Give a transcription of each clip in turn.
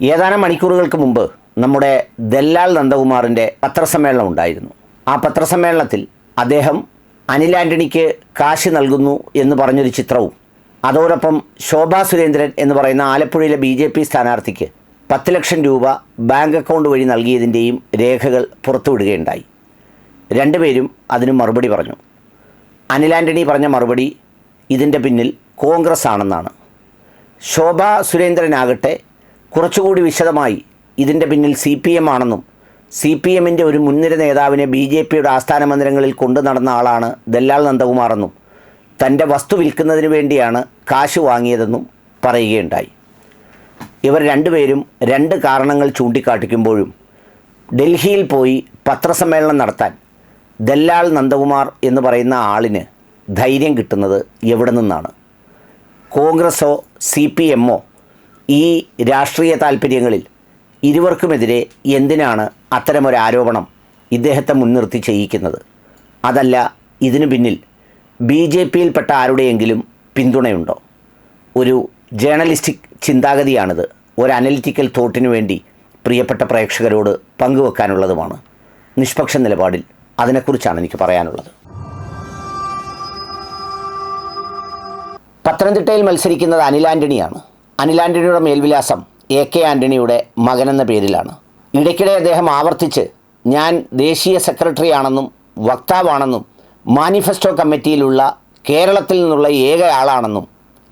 ഏതാനും മണിക്കൂറുകൾക്ക് മുമ്പ് നമ്മുടെ ദല്ലാൽ നന്ദകുമാറിന്റെ പത്രസമ്മേളനം ഉണ്ടായിരുന്നു. ആ പത്രസമ്മേളനത്തിൽ അദ്ദേഹം അനിൽ ആന്റണിക്ക് കാശ് നൽകുന്നു എന്ന് പറഞ്ഞൊരു ചിത്രവും അതോടൊപ്പം ശോഭാ സുരേന്ദ്രൻ എന്ന് പറയുന്ന ആലപ്പുഴയിലെ ബി ജെ പി സ്ഥാനാർത്ഥിക്ക് പത്ത് ലക്ഷം രൂപ ബാങ്ക് അക്കൗണ്ട് വഴി നൽകിയതിന്റെയും രേഖകൾ പുറത്തുവിടുകയുണ്ടായി. രണ്ടുപേരും അതിന് മറുപടി പറഞ്ഞു. അനിൽ ആന്റണി പറഞ്ഞ മറുപടി ഇതിന്റെ പിന്നിൽ കോൺഗ്രസ് ആണെന്നാണ് ശോഭാ സുരേന്ദ്രനാകട്ടെ കുറച്ചുകൂടി വിശദമായി ഇതിന്റെ പിന്നിൽ സി പി എം ആണെന്നും സി പി എമ്മിന്റെ ഒരു മുൻനിര നേതാവിനെ ബി ജെ പിയുടെ ആസ്ഥാന മന്ദിരങ്ങളിൽ കൊണ്ടു നടന്ന ആളാണ് ദല്ലാൽ നന്ദകുമാറെന്നും തന്റെ വസ്തു വിൽക്കുന്നതിന് വേണ്ടിയാണ് കാശ് വാങ്ങിയതെന്നും പറയുകയുണ്ടായി. ഇവർ രണ്ടുപേരും രണ്ട് കാരണങ്ങൾ ചൂണ്ടിക്കാട്ടിക്കുമ്പോഴും ഡൽഹിയിൽ പോയി പത്രസമ്മേളനം നടത്താൻ ദല്ലാൽ നന്ദകുമാർ എന്ന് പറയുന്ന ആളിന് ധൈര്യം കിട്ടുന്നത് എവിടെ നിന്നാണ്? കോൺഗ്രസോ സി പി എമ്മോ ഈ രാഷ്ട്രീയ താല്പര്യങ്ങളിൽ ഇരുവർക്കുമെതിരെ എന്തിനാണ് അത്തരമൊരു ആരോപണം ഇദ്ദേഹത്തെ മുൻനിർത്തി ചെയ്യിക്കുന്നത്? അതല്ല ഇതിനു പിന്നിൽ ബി ജെ പിയിൽപ്പെട്ട ആരുടെയെങ്കിലും പിന്തുണയുണ്ടോ? ഒരു ജേണലിസ്റ്റിക് ചിന്താഗതിയാണിത്. ഒരു അനലിറ്റിക്കൽ തോട്ടിനു വേണ്ടി പ്രിയപ്പെട്ട പ്രേക്ഷകരോട് പങ്കുവെക്കാനുള്ളതുമാണ്. നിഷ്പക്ഷ നിലപാടിൽ അതിനെക്കുറിച്ചാണ് എനിക്ക് പറയാനുള്ളത്. പത്തനംതിട്ടയിൽ മത്സരിക്കുന്നത് അനിൽ ആന്റണിയാണ് അനിൽ ആന്റണിയുടെ മേൽവിലാസം എ കെ ആന്റണിയുടെ മകനെന്ന പേരിലാണ്. ഇടയ്ക്കിടെ അദ്ദേഹം ആവർത്തിച്ച് ഞാൻ ദേശീയ സെക്രട്ടറി ആണെന്നും വക്താവാണെന്നും മാനിഫെസ്റ്റോ കമ്മിറ്റിയിലുള്ള കേരളത്തിൽ നിന്നുള്ള ഏക ആളാണെന്നും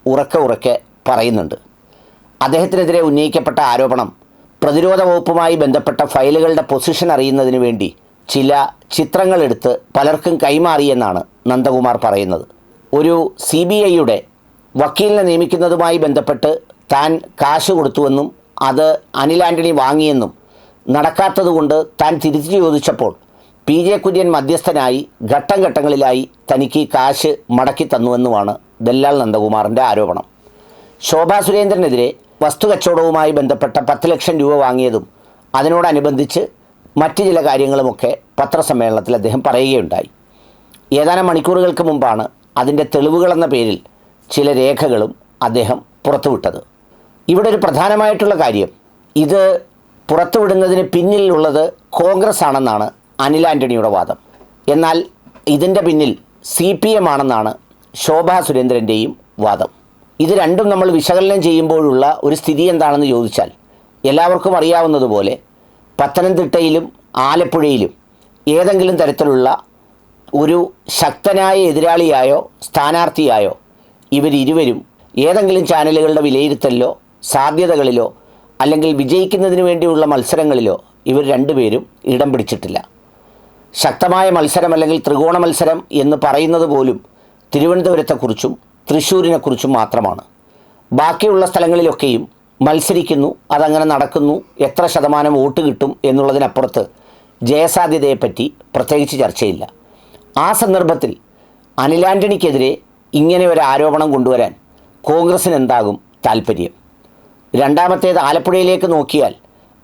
ഉറക്കെ ഉറക്കെ പറയുന്നുണ്ട്. അദ്ദേഹത്തിനെതിരെ ഉന്നയിക്കപ്പെട്ട ആരോപണം പ്രതിരോധ വകുപ്പുമായി ബന്ധപ്പെട്ട ഫയലുകളുടെ പൊസിഷൻ അറിയുന്നതിന് വേണ്ടി ചില ചിത്രങ്ങളെടുത്ത് പലർക്കും കൈമാറിയെന്നാണ് നന്ദകുമാർ പറയുന്നത്. ഒരു സി ബി ഐയുടെ വക്കീലിനെ നിയമിക്കുന്നതുമായി ബന്ധപ്പെട്ട് താൻ കാശ് കൊടുത്തുവെന്നും അത് അനിൽ ആന്റണി വാങ്ങിയെന്നും നടക്കാത്തതുകൊണ്ട് താൻ തിരിച്ചു ചോദിച്ചപ്പോൾ പി ജെ കുര്യൻ മധ്യസ്ഥനായി ഘട്ടം ഘട്ടങ്ങളിലായി തനിക്ക് കാശ് മടക്കി തന്നുവെന്നുമാണ് ദല്ലാൽ നന്ദകുമാറിന്റെ ആരോപണം. ശോഭാ സുരേന്ദ്രനെതിരെ വസ്തു കച്ചവടവുമായി ബന്ധപ്പെട്ട പത്ത് ലക്ഷം രൂപ വാങ്ങിയതും അതിനോടനുബന്ധിച്ച് മറ്റ് ചില കാര്യങ്ങളുമൊക്കെ പത്രസമ്മേളനത്തിൽ അദ്ദേഹം പറയുകയുണ്ടായി. ഏതാനും മണിക്കൂറുകൾക്ക് മുമ്പാണ് അതിന്റെ തെളിവുകളെന്ന പേരിൽ ചില രേഖകളും അദ്ദേഹം പുറത്തുവിട്ടത്. ഇവിടെ ഒരു പ്രധാനമായിട്ടുള്ള കാര്യം. ഇത് പുറത്തുവിടുന്നതിന് പിന്നിലുള്ളത് കോൺഗ്രസ് ആണെന്നാണ് അനിൽ ആന്റണിയുടെ വാദം. എന്നാൽ ഇതിന്റെ പിന്നിൽ സി പി എം ആണെന്നാണ് ശോഭാ സുരേന്ദ്രന്റെയും വാദം. ഇത് രണ്ടും നമ്മൾ വിശകലനം ചെയ്യുമ്പോഴുള്ള ഒരു സ്ഥിതി എന്താണെന്ന് ചോദിച്ചാൽ എല്ലാവർക്കും അറിയാവുന്നതുപോലെ പത്തനംതിട്ടയിലും ആലപ്പുഴയിലും ഏതെങ്കിലും തരത്തിലുള്ള ഒരു ശക്തനായ എതിരാളിയായോ സ്ഥാനാർത്ഥിയായോ ഇവരിരുവരും ഏതെങ്കിലും ചാനലുകളുടെ വിലയിരുത്തലിലോ സാധ്യതകളിലോ അല്ലെങ്കിൽ വിജയിക്കുന്നതിന് വേണ്ടിയുള്ള മത്സരങ്ങളിലോ ഇവർ രണ്ടുപേരും ഇടം പിടിച്ചിട്ടില്ല. ശക്തമായ മത്സരം അല്ലെങ്കിൽ ത്രികോണ മത്സരം എന്ന് പറയുന്നത് പോലും തിരുവനന്തപുരത്തെക്കുറിച്ചും തൃശ്ശൂരിനെക്കുറിച്ചും മാത്രമാണ്. ബാക്കിയുള്ള സ്ഥലങ്ങളിലൊക്കെയും മത്സരിക്കുന്നു അതങ്ങനെ നടക്കുന്നു എത്ര ശതമാനം വോട്ട് കിട്ടും എന്നുള്ളതിനപ്പുറത്ത് ജയസാധ്യതയെപ്പറ്റി പ്രത്യേകിച്ച് ചർച്ചയില്ല. ആ സന്ദർഭത്തിൽ അനിലാന്റണിക്കെതിരെ ഇങ്ങനെ ഒരു ആരോപണം കൊണ്ടുവരാൻ കോൺഗ്രസിന് എന്താകും താല്പര്യം രണ്ടാമത്തേത് ആലപ്പുഴയിലേക്ക് നോക്കിയാൽ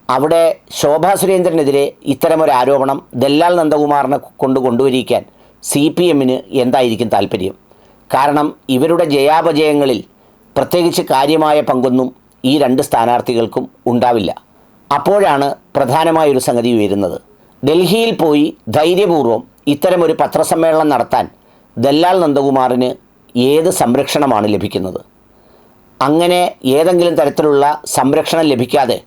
അവിടെ ശോഭാ സുരേന്ദ്രനെതിരെ ഇത്തരമൊരു ആരോപണം ദല്ലാൽ നന്ദകുമാറിനെ കൊണ്ട് കൊണ്ടുവരിക്കാൻ സി പി എമ്മിന് എന്തായിരിക്കും താല്പര്യം കാരണം ഇവരുടെ ജയാപജയങ്ങളിൽ പ്രത്യേകിച്ച് കാര്യമായ പങ്കൊന്നും ഈ രണ്ട് സ്ഥാനാർത്ഥികൾക്കും ഉണ്ടാവില്ല. അപ്പോഴാണ് പ്രധാനമായൊരു സംഗതി ഉയരുന്നത്. ഡൽഹിയിൽ പോയി ധൈര്യപൂർവം ഇത്തരമൊരു പത്രസമ്മേളനം നടത്താൻ ദല്ലാൽ നന്ദകുമാറിന് ഏത് സംരക്ഷണമാണ് ലഭിക്കുന്നത്? അങ്ങനെ ഏതെങ്കിലും തരത്തിലുള്ള സംരക്ഷണം ലഭിക്കാതെ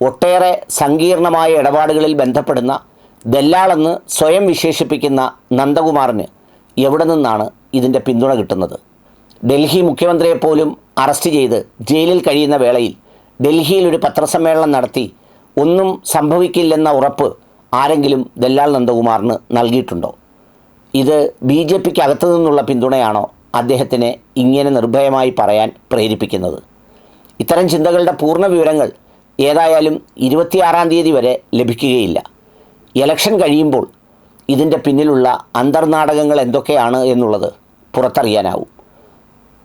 ഒട്ടേറെ സങ്കീർണമായ ഇടപാടുകളിൽ ബന്ധപ്പെടുന്ന ദല്ലാളെന്ന് സ്വയം വിശേഷിപ്പിക്കുന്ന നന്ദകുമാറിന് എവിടെ നിന്നാണ് ഇതിന്റെ പിന്തുണ കിട്ടുന്നത്? ഡൽഹി മുഖ്യമന്ത്രിയെപ്പോലും അറസ്റ്റ് ചെയ്ത് ജയിലിൽ കഴിയുന്ന വേളയിൽ ഡൽഹിയിൽ ഒരു പത്രസമ്മേളനം നടത്തി ഒന്നും സംഭവിക്കില്ലെന്ന ഉറപ്പ് ആരെങ്കിലും ദല്ലാൽ നന്ദകുമാറിന് നൽകിയിട്ടുണ്ടോ? ഇത് ബി ജെ പിക്ക് അകത്തു നിന്നുള്ള പിന്തുണയാണോ അദ്ദേഹത്തിനെ ഇങ്ങനെ നിർഭയമായി പറയാൻ പ്രേരിപ്പിക്കുന്നത്. ഇത്തരം ചിന്തകളുടെ പൂർണ വിവരങ്ങൾ ഏതായാലും ഇരുപത്തിയാറാം തീയതി വരെ ലഭിക്കുകയില്ല. ഇലക്ഷൻ കഴിയുമ്പോൾ ഇതിന്റെ പിന്നിലുള്ള അന്തർനാടകങ്ങൾ എന്തൊക്കെയാണ് എന്നുള്ളത് പുറത്തറിയാനാവും.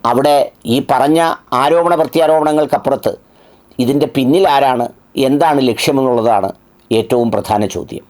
അവിടെ ഈ പറഞ്ഞ ആരോപണ പ്രത്യാരോപണങ്ങൾക്കപ്പുറത്ത് ഇതിന്റെ പിന്നിൽ ആരാണ് എന്താണ് ലക്ഷ്യമെന്നുള്ളതാണ് ഏറ്റവും പ്രധാന ചോദ്യം.